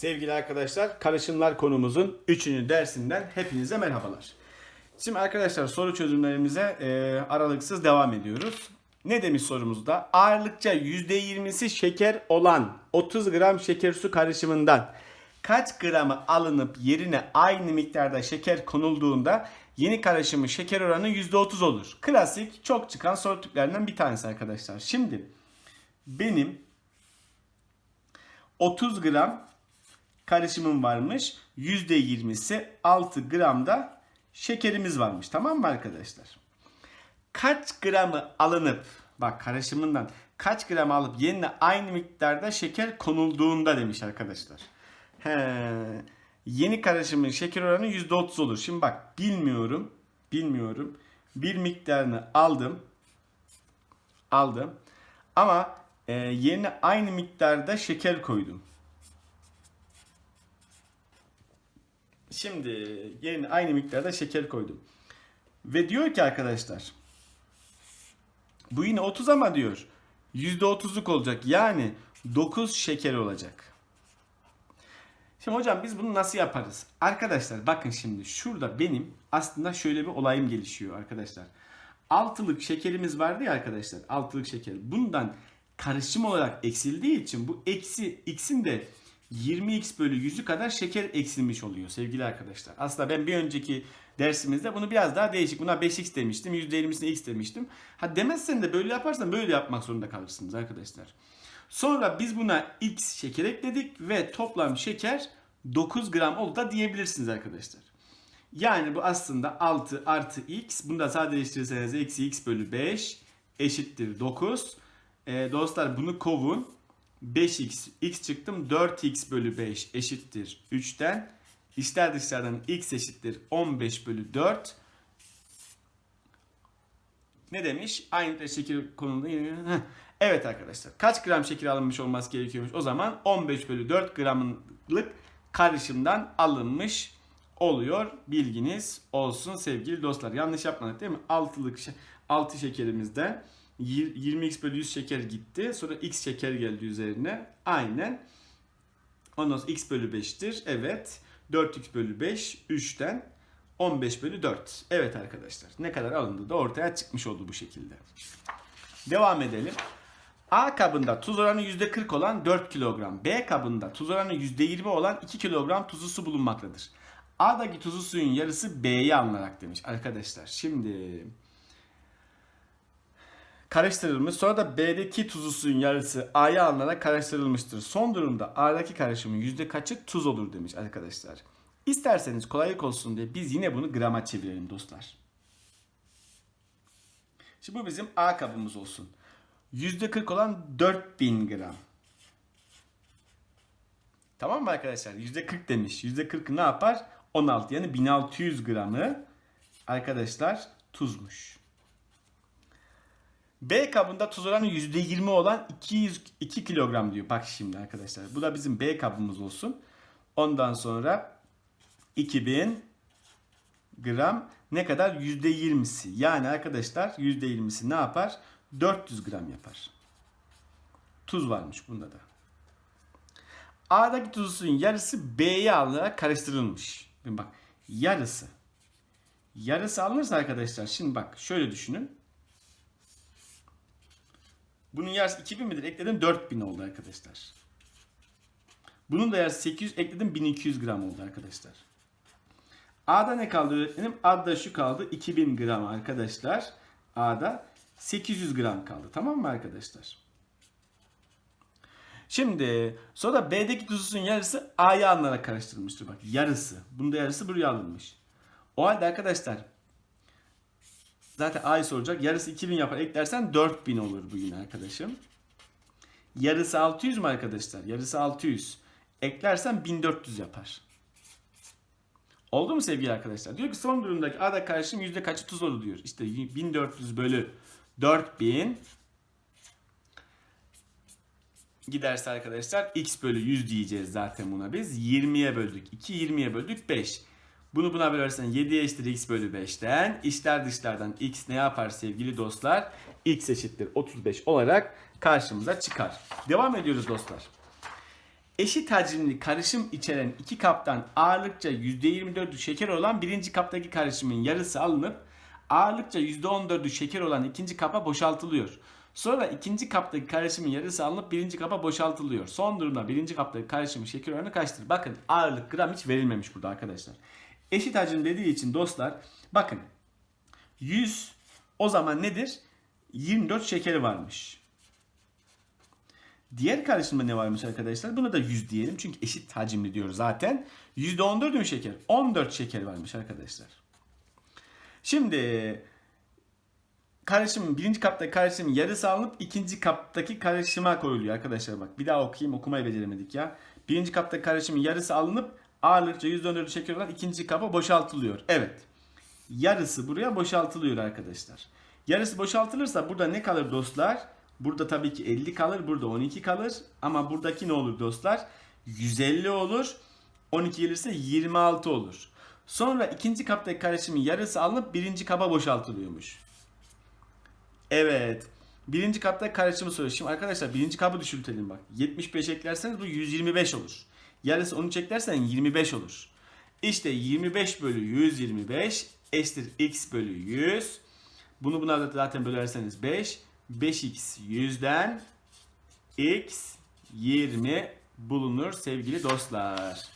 Sevgili arkadaşlar, karışımlar konumuzun 3. dersinden hepinize merhabalar. Şimdi arkadaşlar soru çözümlerimize e, aralıksız devam ediyoruz. Ne demiş sorumuzda? Ağırlıkça %20'si şeker olan 30 gram şeker su karışımından kaç gramı alınıp yerine aynı miktarda şeker konulduğunda yeni karışımın şeker oranı %30 olur. Klasik çok çıkan soru tiplerinden bir tanesi arkadaşlar. Şimdi benim 30 gram karışımım varmış. %20'si 6 gramda şekerimiz varmış. Tamam mı arkadaşlar? Kaç gramı alınıp bak karışımından kaç gram alıp yerine aynı miktarda şeker konulduğunda demiş arkadaşlar. He, yeni karışımın şeker oranı %30 olur. Şimdi bak bilmiyorum. Bilmiyorum. Bir miktarını aldım. Aldım. Ama e, yerine aynı miktarda şeker koydum. Şimdi yerine aynı miktarda şeker koydum. Ve diyor ki arkadaşlar bu yine 30 ama diyor %30'luk olacak. Yani 9 şeker olacak. Şimdi hocam biz bunu nasıl yaparız? Arkadaşlar bakın şimdi şurada benim aslında şöyle bir olayım gelişiyor arkadaşlar. Altılık şekerimiz vardı ya arkadaşlar. Altılık şeker. Bundan karışım olarak eksildiği için bu eksi x'in de 20x bölü 100'ü kadar şeker eksilmiş oluyor sevgili arkadaşlar. Aslında ben bir önceki dersimizde bunu biraz daha değişik. Buna 5x demiştim. %20'sine x demiştim. Ha demezsen de böyle yaparsan böyle yapmak zorunda kalırsınız arkadaşlar. Sonra biz buna x şeker ekledik ve toplam şeker 9 gram oldu da diyebilirsiniz arkadaşlar. Yani bu aslında 6 artı x. Bunu da sadeleştirirseniz eksi x bölü 5 eşittir 9. Ee, dostlar bunu kovun. 5x x çıktım 4x bölü 5 eşittir 3'ten. İçler dışlardan x eşittir 15 bölü 4. Ne demiş? Aynı konumunda yine- Evet arkadaşlar. Kaç gram şeker alınmış olması gerekiyormuş? O zaman 15 bölü 4 gramlık karışımdan alınmış oluyor. Bilginiz olsun sevgili dostlar. Yanlış yapmadık değil mi? Altılık şe- 6 şekerimizde 20x bölü 100 şeker gitti. Sonra x şeker geldi üzerine. Aynen. Ondan sonra x bölü 5'tir. Evet. 4x bölü 5 3'ten 15 bölü 4. Evet arkadaşlar. Ne kadar alındı da ortaya çıkmış oldu bu şekilde. Devam edelim. A kabında tuz oranı %40 olan 4 kilogram. B kabında tuz oranı %20 olan 2 kilogram tuzlu su bulunmaktadır. A'daki tuzlu suyun yarısı B'ye alınarak demiş arkadaşlar. Şimdi karıştırılmış. Sonra da B'deki tuzlu suyun yarısı A'ya alınarak karıştırılmıştır. Son durumda A'daki karışımın yüzde kaçı tuz olur demiş arkadaşlar. İsterseniz kolaylık olsun diye biz yine bunu grama çevirelim dostlar. Şimdi bu bizim A kabımız olsun. %40 olan 4000 gram. Tamam mı arkadaşlar? %40 demiş. %40 ne yapar? 16 yani 1600 gramı arkadaşlar tuzmuş. B kabında tuz oranı %20 olan 200, 2 kilogram diyor. Bak şimdi arkadaşlar. Bu da bizim B kabımız olsun. Ondan sonra 2000 gram ne kadar? %20'si. Yani arkadaşlar %20'si ne yapar? 400 gram yapar. Tuz varmış bunda da. A'daki tuzun yarısı B'ye alınarak karıştırılmış. Bak yarısı. Yarısı alınırsa arkadaşlar şimdi bak şöyle düşünün. Bunun yarısı 2000 midir? Ekledim 4000 oldu arkadaşlar. Bunun da yarısı 800 ekledim 1200 gram oldu arkadaşlar. A'da ne kaldı öğretmenim? A'da şu kaldı 2000 gram arkadaşlar. A'da 800 gram kaldı. Tamam mı arkadaşlar? Şimdi sonra B'deki tuzun yarısı A'ya alınarak karıştırılmıştır. Bak yarısı. Bunda yarısı buraya alınmış. O halde arkadaşlar zaten A'yı soracak. Yarısı 2000 yapar. Eklersen 4000 olur bugün arkadaşım. Yarısı 600 mü arkadaşlar? Yarısı 600. Eklersen 1400 yapar. Oldu mu sevgili arkadaşlar? Diyor ki son durumdaki A'da karışım yüzde kaçı tuz olur diyor. İşte 1400 bölü 4000 giderse arkadaşlar x bölü 100 diyeceğiz zaten buna biz. 20'ye böldük. 2 20'ye böldük 5. Bunu buna bölersen 7'ye eşittir x bölü 5'ten. İçler dışlardan x ne yapar sevgili dostlar? x eşittir 35 olarak karşımıza çıkar. Devam ediyoruz dostlar. Eşit hacimli karışım içeren iki kaptan ağırlıkça %24'ü şeker olan birinci kaptaki karışımın yarısı alınıp ağırlıkça %14'ü şeker olan ikinci kapa boşaltılıyor. Sonra ikinci kaptaki karışımın yarısı alınıp birinci kapa boşaltılıyor. Son durumda birinci kaptaki karışımın şeker oranı kaçtır? Bakın ağırlık gram hiç verilmemiş burada arkadaşlar. Eşit hacim dediği için dostlar bakın 100 o zaman nedir? 24 şekeri varmış. Diğer karışımda ne varmış arkadaşlar? Buna da 100 diyelim. Çünkü eşit hacimli diyor zaten. %14 mü şeker? 14 şeker varmış arkadaşlar. Şimdi karışımın birinci kaptaki karışımın yarısı alınıp ikinci kaptaki karışıma koyuluyor arkadaşlar bak. Bir daha okuyayım okumayı beceremedik ya. Birinci kaptaki karışımın yarısı alınıp ağırlıkça %14 şeker olan ikinci kapa boşaltılıyor. Evet. Yarısı buraya boşaltılıyor arkadaşlar. Yarısı boşaltılırsa burada ne kalır dostlar? Burada tabii ki 50 kalır, burada 12 kalır. Ama buradaki ne olur dostlar? 150 olur. 12 gelirse 26 olur. Sonra ikinci kaptaki karışımın yarısı alınıp birinci kaba boşaltılıyormuş. Evet. Birinci kaptaki karışımı soruyor. Şimdi arkadaşlar birinci kabı düşürtelim bak. 75 eklerseniz bu 125 olur. Yarısı 13 eklersen 25 olur. İşte 25 bölü 125 eşittir x bölü 100. Bunu buna da zaten bölerseniz 5. 5x 100'den x 20 bulunur sevgili dostlar.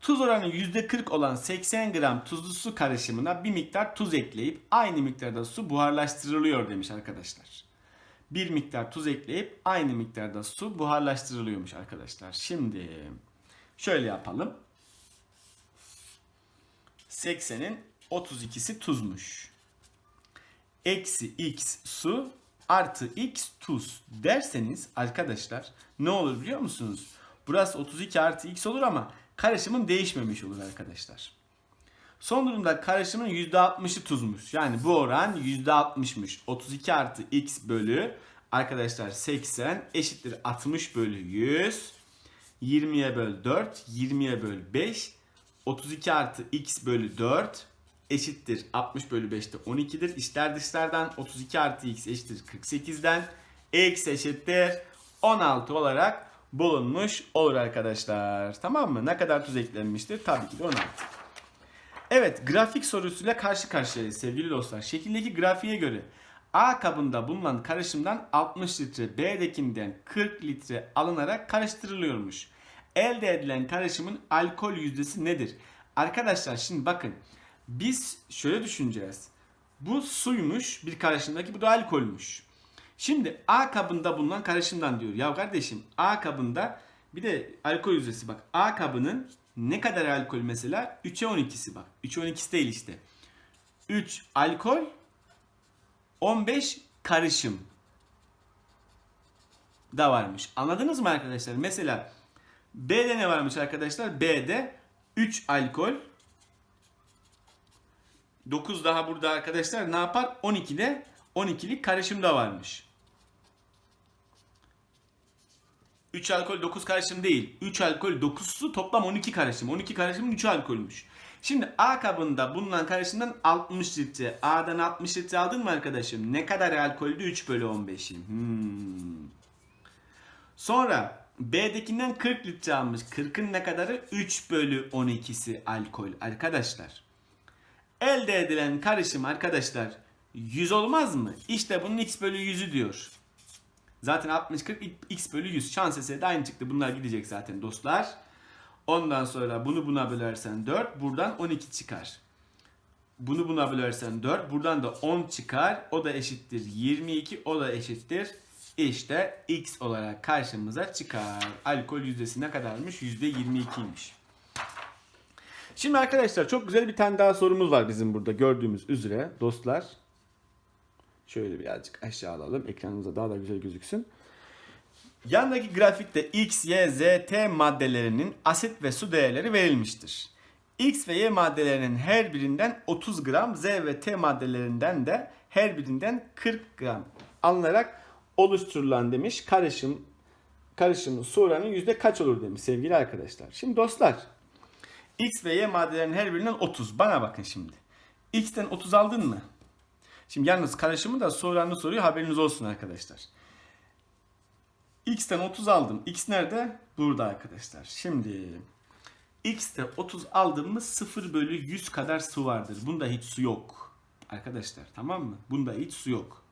Tuz oranı %40 olan 80 gram tuzlu su karışımına bir miktar tuz ekleyip aynı miktarda su buharlaştırılıyor demiş arkadaşlar. Bir miktar tuz ekleyip aynı miktarda su buharlaştırılıyormuş arkadaşlar. Şimdi şöyle yapalım. 80'in 32'si tuzmuş. Eksi x su artı x tuz derseniz arkadaşlar ne olur biliyor musunuz? Burası 32 artı x olur ama karışımın değişmemiş olur arkadaşlar. Son durumda karışımın %60'ı tuzmuş. Yani bu oran %60'mış. 32 artı x bölü arkadaşlar 80 eşittir 60 bölü 100. 20'ye böl 4, 20'ye böl 5. 32 artı x bölü 4 eşittir 60 bölü 5'te 12'dir. İşler dışlardan 32 artı x eşittir 48'den. x eşittir 16 olarak bulunmuş olur arkadaşlar. Tamam mı? Ne kadar tuz eklenmiştir? Tabii ki de 16. Evet grafik sorusuyla karşı karşıyayız sevgili dostlar. Şekildeki grafiğe göre A kabında bulunan karışımdan 60 litre, B'dekinden 40 litre alınarak karıştırılıyormuş. Elde edilen karışımın alkol yüzdesi nedir? Arkadaşlar şimdi bakın biz şöyle düşüneceğiz. Bu suymuş bir karışımdaki bu da alkolmüş. Şimdi A kabında bulunan karışımdan diyor. Ya kardeşim A kabında bir de alkol yüzdesi bak. A kabının ne kadar alkol mesela? 3'e 12'si bak. 3'e 12'si değil işte. 3 alkol 15 karışım da varmış. Anladınız mı arkadaşlar? Mesela B'de ne varmış arkadaşlar? B'de 3 alkol 9 daha burada arkadaşlar ne yapar? 12'de 12'lik karışım da varmış. 3 alkol 9 karışım değil. 3 alkol 9 su toplam 12 karışım. 12 karışımın 3 alkolmüş. Şimdi A kabında bulunan karışımdan 60 litre. A'dan 60 litre aldın mı arkadaşım? Ne kadar alkoldü? 3 bölü 15'i. Hmm. Sonra B'dekinden 40 litre almış. 40'ın ne kadarı? 3 bölü 12'si alkol arkadaşlar. Elde edilen karışım arkadaşlar 100 olmaz mı? İşte bunun x bölü 100'ü diyor. Zaten 60 40 x bölü 100. Şans eseri de aynı çıktı. Bunlar gidecek zaten dostlar. Ondan sonra bunu buna bölersen 4. Buradan 12 çıkar. Bunu buna bölersen 4. Buradan da 10 çıkar. O da eşittir 22. O da eşittir. İşte x olarak karşımıza çıkar. Alkol yüzdesi ne kadarmış? %22'ymiş. Şimdi arkadaşlar çok güzel bir tane daha sorumuz var bizim burada gördüğümüz üzere dostlar. Şöyle birazcık aşağı alalım. Ekranımıza daha da güzel gözüksün. Yandaki grafikte X, Y, Z, T maddelerinin asit ve su değerleri verilmiştir. X ve Y maddelerinin her birinden 30 gram, Z ve T maddelerinden de her birinden 40 gram alınarak oluşturulan demiş karışım karışımın su oranı yüzde kaç olur demiş sevgili arkadaşlar. Şimdi dostlar X ve Y maddelerinin her birinden 30. Bana bakın şimdi. X'ten 30 aldın mı? Şimdi yalnız karışımı da su oranını soruyor haberiniz olsun arkadaşlar. X'ten 30 aldım. X nerede? Burada arkadaşlar. Şimdi X'te 30 aldım mı 0 bölü 100 kadar su vardır. Bunda hiç su yok. Arkadaşlar tamam mı? Bunda hiç su yok.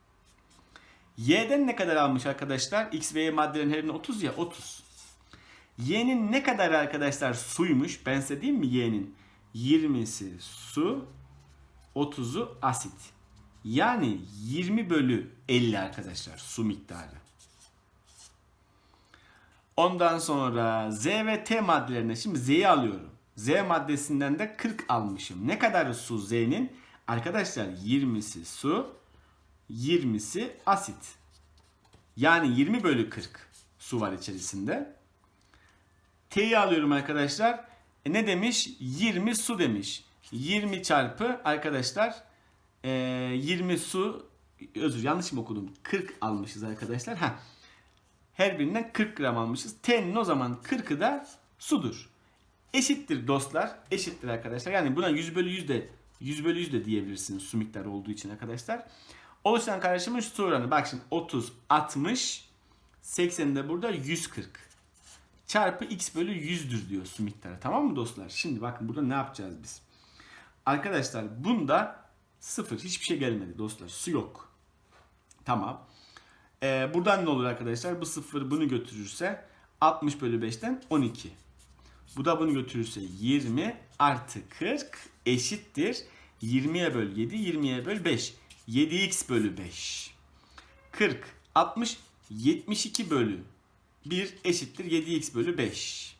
Y'den ne kadar almış arkadaşlar? X ve Y maddelerin her birine 30 ya 30. Y'nin ne kadar arkadaşlar suymuş? Ben size diyeyim mi Y'nin? 20'si su, 30'u asit. Yani 20 bölü 50 arkadaşlar su miktarı. Ondan sonra Z ve T maddelerine şimdi Z'yi alıyorum. Z maddesinden de 40 almışım. Ne kadar su Z'nin? Arkadaşlar 20'si su, 20'si asit. Yani 20 bölü 40 su var içerisinde. T'yi alıyorum arkadaşlar. E ne demiş? 20 su demiş. 20 çarpı arkadaşlar e, 20 su özür yanlış mı okudum? 40 almışız arkadaşlar. Ha. Her birinden 40 gram almışız. T'nin o zaman 40'ı da sudur. Eşittir dostlar. Eşittir arkadaşlar. Yani buna 100 bölü 100 de 100 bölü 100 de diyebilirsiniz su miktarı olduğu için arkadaşlar. Oluşan karışımın su oranı. Bak şimdi 30, 60, 80 de burada 140 çarpı x bölü 100'dür diyor su miktarı. Tamam mı dostlar? Şimdi bakın burada ne yapacağız biz? Arkadaşlar bunda sıfır hiçbir şey gelmedi dostlar. Su yok. Tamam. Ee, buradan ne olur arkadaşlar? Bu sıfır bunu götürürse 60 bölü 5'ten 12. Bu da bunu götürürse 20 artı 40 eşittir. 20'ye böl 7, 20'ye böl 5. 7x bölü 5. 40, 60, 72 bölü 1 eşittir 7x bölü 5.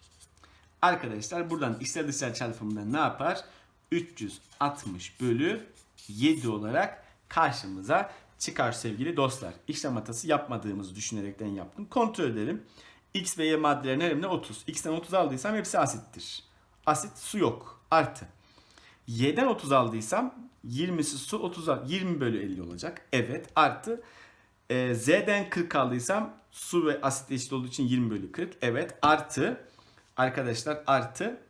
Arkadaşlar buradan içler dışlar çarpımından ne yapar? 360 bölü 7 olarak karşımıza çıkar sevgili dostlar. İşlem hatası yapmadığımızı düşünerekten yaptım. Kontrol edelim. X ve Y maddelerin her birine 30. X'ten 30 aldıysam hepsi asittir. Asit su yok. Artı. Y'den 30 aldıysam 20'si su 30 20 bölü 50 olacak. Evet. Artı. E, Z'den 40 aldıysam su ve asit eşit olduğu için 20 bölü 40. Evet. Artı. Arkadaşlar artı.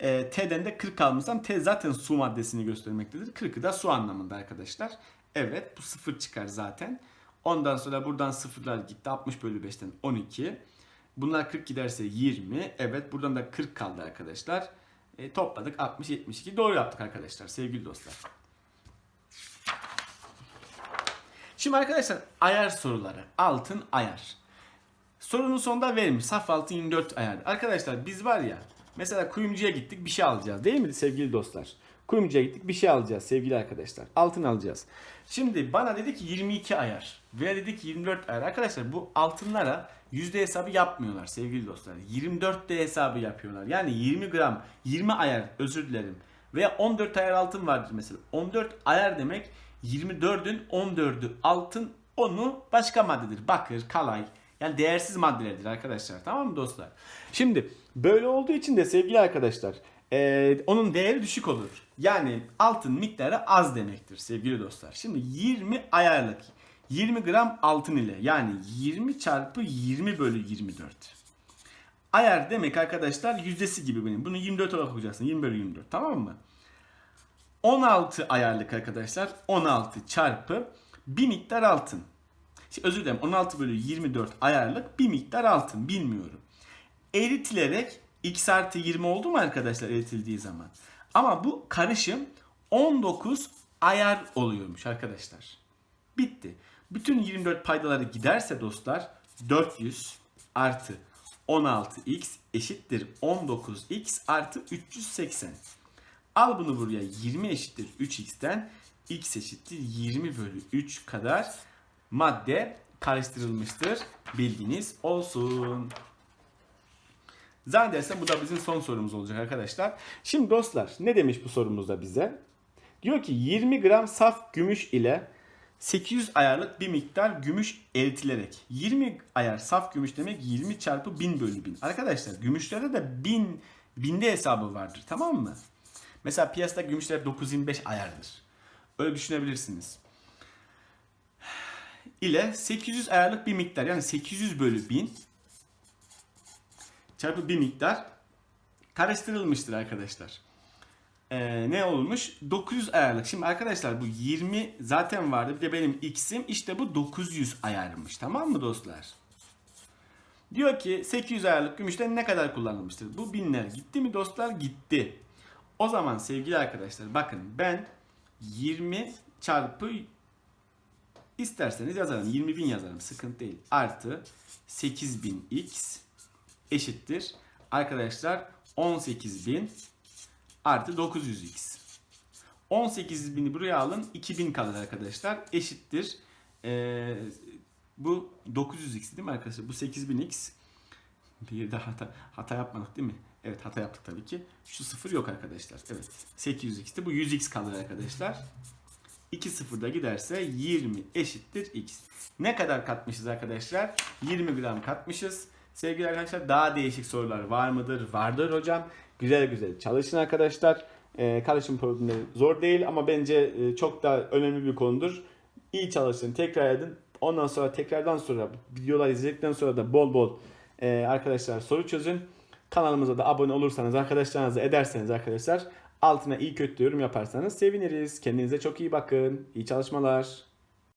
E, T'den de 40 almışsam T zaten su maddesini göstermektedir. 40'ı da su anlamında arkadaşlar. Evet bu sıfır çıkar zaten. Ondan sonra buradan sıfırlar gitti. 60 bölü 5'ten 12. Bunlar 40 giderse 20. Evet buradan da 40 kaldı arkadaşlar. E, topladık 60 72. Doğru yaptık arkadaşlar sevgili dostlar. Şimdi arkadaşlar ayar soruları. Altın ayar. Sorunun sonunda vermiş. Saf altın 24 ayar. Arkadaşlar biz var ya mesela kuyumcuya gittik bir şey alacağız değil mi sevgili dostlar? Kuyumcuya gittik bir şey alacağız sevgili arkadaşlar. Altın alacağız. Şimdi bana dedi ki 22 ayar veya dedi ki 24 ayar. Arkadaşlar bu altınlara yüzde hesabı yapmıyorlar sevgili dostlar. 24 de hesabı yapıyorlar. Yani 20 gram 20 ayar özür dilerim. Veya 14 ayar altın vardır mesela. 14 ayar demek 24'ün 14'ü altın onu başka maddedir. Bakır, kalay yani değersiz maddelerdir arkadaşlar. Tamam mı dostlar? Şimdi böyle olduğu için de sevgili arkadaşlar ee, onun değeri düşük olur. Yani altın miktarı az demektir sevgili dostlar. Şimdi 20 ayarlık 20 gram altın ile yani 20 çarpı 20 bölü 24. Ayar demek arkadaşlar yüzdesi gibi benim. Bunu 24 olarak okuyacaksın. 20 bölü 24 tamam mı? 16 ayarlık arkadaşlar. 16 çarpı bir miktar altın. Özür dilerim 16 bölü 24 ayarlık bir miktar altın bilmiyorum. Eritilerek x artı 20 oldu mu arkadaşlar eritildiği zaman? Ama bu karışım 19 ayar oluyormuş arkadaşlar. Bitti. Bütün 24 paydaları giderse dostlar 400 artı 16x eşittir 19x artı 380. Al bunu buraya 20 eşittir 3x'ten x eşittir 20 bölü 3 kadar madde karıştırılmıştır. Bilginiz olsun. Zannedersem bu da bizim son sorumuz olacak arkadaşlar. Şimdi dostlar ne demiş bu sorumuzda bize? Diyor ki 20 gram saf gümüş ile 800 ayarlık bir miktar gümüş eritilerek 20 ayar saf gümüş demek 20 çarpı 1000 bölü 1000. Arkadaşlar gümüşlerde de 1000 binde hesabı vardır tamam mı? Mesela piyasada gümüşler 925 ayardır. Öyle düşünebilirsiniz. İle 800 ayarlık bir miktar yani 800 bölü 1000 çarpı bir miktar karıştırılmıştır arkadaşlar. Ee, ne olmuş? 900 ayarlık. Şimdi arkadaşlar bu 20 zaten vardı. Bir de benim x'im işte bu 900 ayarmış. Tamam mı dostlar? Diyor ki 800 ayarlık gümüşten ne kadar kullanılmıştır? Bu binler gitti mi dostlar? Gitti. O zaman sevgili arkadaşlar bakın ben 20 çarpı isterseniz yazarım. 20 bin yazarım. Sıkıntı değil. Artı 8000x eşittir. Arkadaşlar 18000 artı 900x. 18.000'i buraya alın. 2000 kalır arkadaşlar. Eşittir. Ee, bu 900x değil mi arkadaşlar? Bu 8000x. Bir de hata, hata yapmadık değil mi? Evet hata yaptık tabii ki. Şu sıfır yok arkadaşlar. Evet. 800x'ti. Bu 100x kalır arkadaşlar. 2 sıfırda giderse 20 eşittir x. Ne kadar katmışız arkadaşlar? 20 gram katmışız. Sevgili arkadaşlar daha değişik sorular var mıdır? Vardır hocam. Güzel güzel çalışın arkadaşlar. Ee, karışım problemleri zor değil ama bence e, çok da önemli bir konudur. İyi çalışın, tekrar edin. Ondan sonra tekrardan sonra videolar izledikten sonra da bol bol e, arkadaşlar soru çözün. Kanalımıza da abone olursanız, arkadaşlarınıza ederseniz arkadaşlar altına iyi kötü yorum yaparsanız seviniriz. Kendinize çok iyi bakın. İyi çalışmalar.